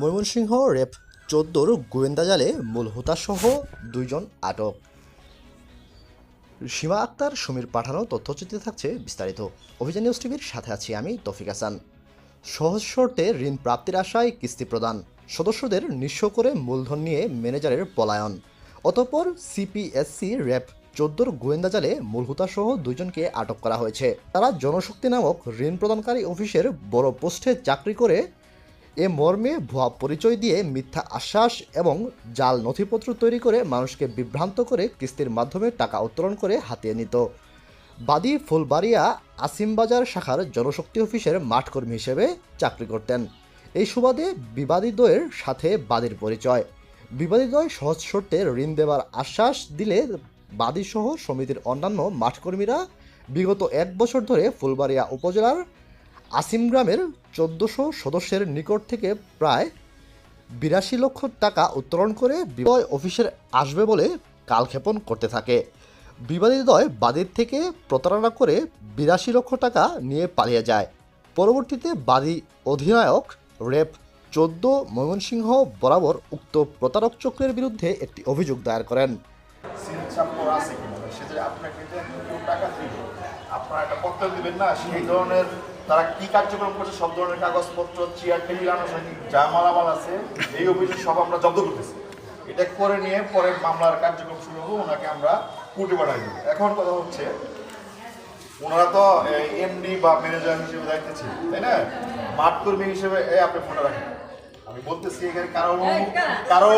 Mymensingh rape চোদ্দোর গোয়েন্দা জালে মূল হোতাসহ দুইজন আটক। সীমা আক্তার, সমীর পাঠানো তথ্যচিত্রে থাকছে বিস্তারিত। অভিযান নিউজ টিভির সাথে আছি আমি তফিক হাসান। সহজ শর্তে ঋণ প্রাপ্তির আশায় কিস্তি প্রদান। সদস্যদের নিঃস্ব করে মূলধন নিয়ে ম্যানেজারের পলায়ন। অতঃপর সিপিএসসি র্যাব চোদ্দোর গোয়েন্দা জালে মূল হুতাসহ দুজনকে আটক করা হয়েছে। তারা জনশক্তি নামক ঋণ প্রদানকারী অফিসের বড় পোস্টে চাকরি করে এ মর্মে ভুয়া পরিচয় দিয়ে মিথ্যা আশ্বাস এবং জাল নথিপত্র তৈরি করে মানুষকে বিভ্রান্ত করে কিস্তির মাধ্যমে টাকা উত্তোলন করে হাতিয়ে নিত। বাদী ফুলবাড়িয়া আসিমবাজার শাখার জনশক্তি অফিসের মাঠকর্মী হিসেবে চাকরি করতেন। এই সুবাদে বিবাদীদ্বয়ের সাথে বাদীর পরিচয়। বিবাদীদ্বয় সহজ শর্তে ঋণ দেওয়ার আশ্বাস দিলে বাদীসহ সমিতির অন্যান্য মাঠকর্মীরা বিগত এক বছর ধরে ফুলবাড়িয়া উপজেলার আসিম গ্রামের চোদ্দোশো সদস্যের নিকট থেকে প্রায় বিরাশি লক্ষ টাকা উত্তোলন করে বিবাদ অফিসের আসবে বলে কালক্ষেপণ করতে থাকে। বিবাদী বিবাদীদ্বয় বাদীর থেকে প্রতারণা করে বিরাশি লক্ষ টাকা নিয়ে পালিয়ে যায়। পরবর্তীতে বাদী অধিনায়ক রেপ চোদ্দ ময়মনসিংহ বরাবর উক্ত প্রতারক চক্রের বিরুদ্ধে একটি অভিযোগ দায়ের করেন। সে যে আপনাকে যে কেউ টাকা আপনারা একটা পত্র দিবেন না? সেই ধরনের তারা কি কার্যক্রম করছে সব ধরনের কাগজপত্র চেয়ার টেবিল আনুষঙ্গিক যা মালামাল আছে এই অভিযোগ সব আমরা জব্দ করতেছি। এটা করে নিয়ে পরে মামলার কার্যক্রম শুরু হব ওনাকে আমরা কোর্টে পাঠাই দেবো। এখন কথা হচ্ছে ওনারা তো এমডি বা ম্যানেজার হিসেবে দায়িত্বে ছিল তাই না? মাঠ কর্মী হিসেবে আপনি ফোনে রাখেন। আমি বলতেছি এখানে কারও কারও?